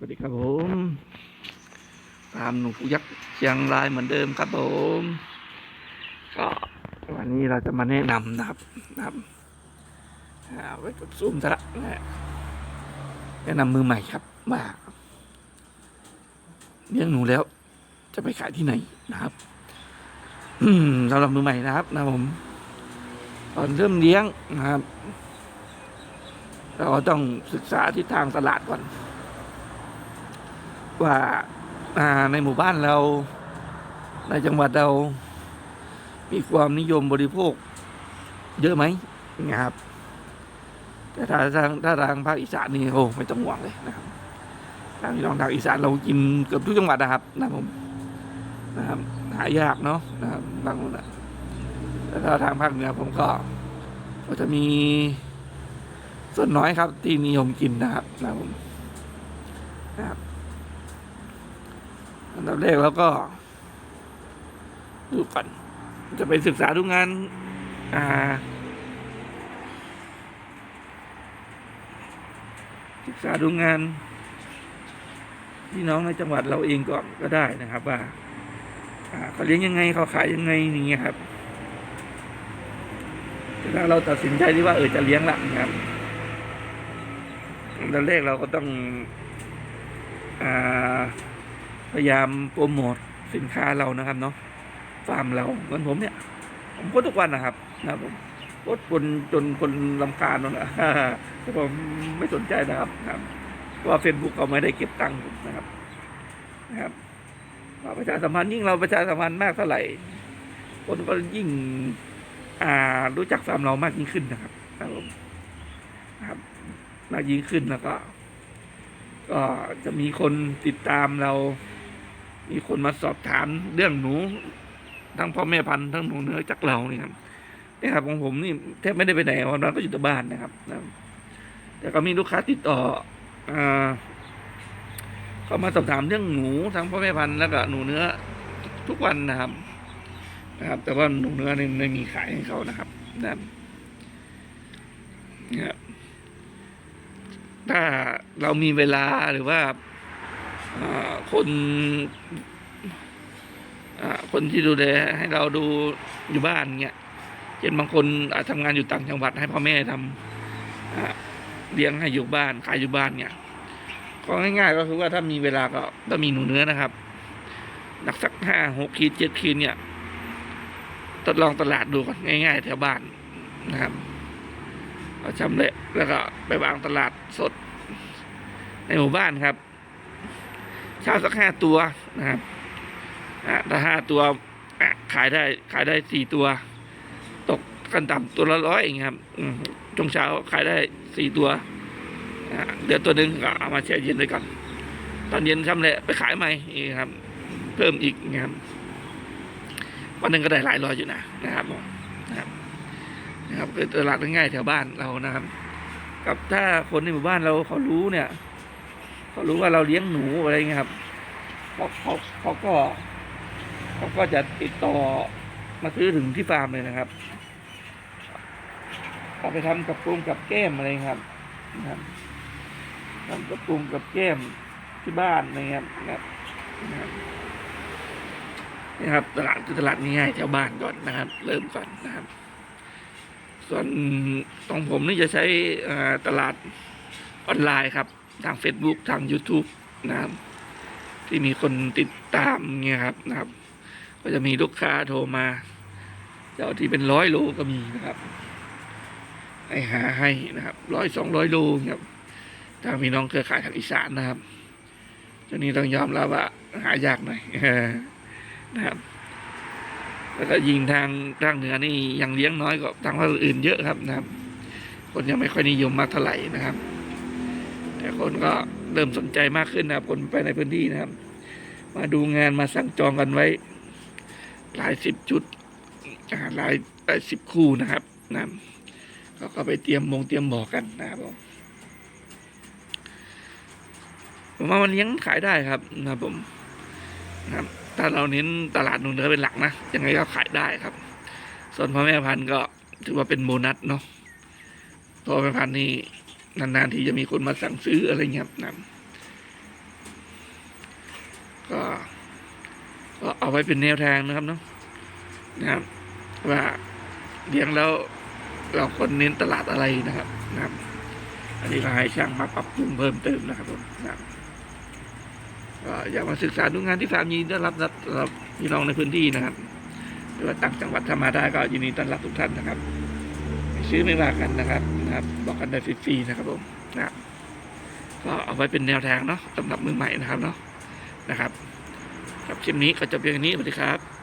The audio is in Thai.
สวัสดีครับผม ตามหนูยักษ์เชียงรายเหมือนเดิมครับผม ก็วันนี้เราจะมาแนะนำนะครับนะครับไว้กดซูมซะละนะแนะนำมือใหม่ครับว่าเลี้ยงหนูแล้ว จะไปขายที่ไหนนะครับสำหรับมือใหม่นะครับ นะผม ตอนเริ่มเลี้ยงนะครับ เราต้องศึกษาทิศทางตลาดก่อน ว่าในหมู่บ้านเรา ในจังหวัดเรา มีความนิยมบริโภค เยอะไหมนะครับ แต่ถ้าทางถ้าทางภาคอีสานนี่โอ้ไม่ต้องห่วงเลยนะครับทางพี่น้องทางอีสานเรากินเกือบทุกจังหวัดนะครับนะผมนะครับหายากเนาะนะครับบางคนนะแต่ถ้าทางภาคเหนือผมก็ก็จะมีส่วนน้อยครับที่นิยมกินนะครับนะผมนะครับ อันดับแรกแล้วก็ดูก่อนจะไปศึกษาดูงาน อ่า ศึกษาดูงานพี่น้องในจังหวัดเราเองก่อนก็ได้นะครับ ว่าเขาเลี้ยงยังไงเขาขายยังไงอย่างเงี้ยครับถ้าเราตัดสินใจที่ว่าเออจะเลี้ยงละนะครับตอนแรกเราก็ต้อง อ่า พยายามโปรโมทสินค้าเรานะครับเนาะฟาร์มเราเหมือนผมเนี่ย ผมโพสทุกวันนะครับนะผมโพสต์จนจนคนลำคาญแล้วนะแต่ผมไม่สนใจนะครับนะครับเพราะว่าเฟซบุ๊กเขาไม่ได้เก็บตังค์ผมนะครับนะครับว่าประชาสัมพันธ์ยิ่งเราประชาสัมพันธ์มากเท่าไหร่ คนก็ยิ่งอ่ารู้จักฟาร์มเรามากยิ่งขึ้นนะครับครับผมนะครับมากยิ่งขึ้นแล้วก็ ก็จะมีคนติดตามเรา มีคนมาสอบถามเรื่องหนู ทั้งพ่อแม่พันธุ์ทั้งหนูเนื้อจากเรานี่ครับเนี่ยครับของผมนี่แทบไม่ได้ไปไหนวันนั้นก็อยู่แต่บ้านนะครับนะแต่ก็มีลูกค้าติดต่ออาเขามาสอบถามเรื่องหนูทั้งพ่อแม่พันธุ์แล้วก็หนูเนื้อทุกวันนะครับ นะครับ แต่ว่าหนูเนื้อนี่ไม่มีขายให้เขานะครับนะเนี่ยถ้าเรามีเวลาหรือว่า คนคนที่ดูแลให้เราดูอยู่บ้านเงี้ยเช่นบางคนอาจทำงานอยู่ต่างจังหวัดให้พ่อแม่ทำอ่าเลี้ยงให้อยู่บ้านขายอยู่บ้านเนี่ยก็ง่ายๆก็คือว่าถ้ามีเวลาก็ถ้ามีหนูเนื้อนะครับหนักสักห้าหกขีดเจ็ดขีดเนี่ยทดลองตลาดดูก่อนง่ายๆแถวบ้านนะครับเอาชำเละแล้วก็ไปวางตลาดสดในหมู่บ้านครับ เช่าสักห้าตัวนะครับอะถ้าห้าตัวขายได้ขายได้สี่ตัว ตกกันต่ำตัวละร้อยเองครับอืมจงเช้าขายได้สี่ตัวเดี๋ยวตัวหนึ่งก็เอามาแช่เย็นไว้ก่อนตอนเย็นชำแหละไปขายใหม่อีกครับ เพิ่มอีกนะครับวันหนึ่งก็ได้หลายร้อยอยู่นะนะครับผมนะครับนะครับคือตลาดง่ายๆแถวบ้านเรานะครับ กับถ้าคนในหมู่บ้านเราเขารู้เนี่ย เขารู้ว่าเราเลี้ยงหนูอะไรเงี้ยครับเขาเขาเขาก็เขาก็จะติดต่อมาซื้อถึงที่ฟาร์มเลยนะครับเอาไปทำกับปรุงกับแก้มอะไรครับนะครับทำกับปรุงกับแก้มที่บ้านอะไรเงี้ยนะครับนะครับนี่ครับตลาดคือตลาดง่ายๆแถวบ้านก่อนนะครับ เริ่มก่อนนะครับ ส่วนของผมนี่จะใช้ตลาดออนไลน์ครับ ทาง Facebook ทาง YouTube นะครับ ที่มีคนติดตามเงี้ยครับนะครับ ก็จะมีลูกค้าโทรมา เจ้าที่เป็นร้อยโลก็มีนะครับให้หาให้นะครับร้อยสองร้อยโลครับทางพี่น้องเครือข่ายทางอีสานนะครับช่วงนี้ต้องยอมรับว่าหายากหน่อยนะครับ แล้วก็ยิงทางทางเหนือนี่ยังเลี้ยงน้อยกว่าทางภาคอื่นเยอะครับนะครับ คนยังไม่ค่อยนิยมมากเท่าไหร่นะครับ แต่คนก็เริ่มสนใจมากขึ้นนะครับ คนไปในพื้นที่นะครับ มาดูงานมาสั่งจองกันไว้ หลายสิบจุดหลายหลายสิบคู่นะครับนะครับเขาก็ไปเตรียมมงเตรียมบอกกันนะครับผมผมว่ามันเลี้ยงขายได้ครับนะผมนะครับ ถ้าเราเน้นตลาดนูเนื้อเป็นหลักนะยังไงก็ขายได้ครับ ส่วนพ่อแม่พันธุ์ก็ถือว่าเป็นโบนัสเนาะพ่อแม่พันธุ์นี่ นานๆที่จะมีคนมาสั่งซื้ออะไรเงี้ยนะก็ก็เอาไว้เป็นแนวทางนะครับเนาะนะครับ ว่าเลี้ยงแล้วเราควรเน้นตลาดอะไรนะครับนะครับ อันนี้ก็ให้ช่างมาปรับปรุงเพิ่มเติมนะครับผมนะครับก็อยากมาศึกษาดูงานที่ฟาร์มยินดีต้อนรับนะสำหรับพี่น้องในพื้นที่นะครับหรือว่าต่างจังหวัดถ้ามาได้ก็ยินดีต้อนรับทุกท่านนะครับ ซื้อไม่ว่ากันนะครับนะครับ บอกกันได้ฟรีๆนะครับผมนะครับก็เอาไว้เป็นแนวทางเนาะสำหรับมือใหม่นะครับเนาะนะครับครับคลิปนี้ก็จบเพียงนี้สวัสดีครับ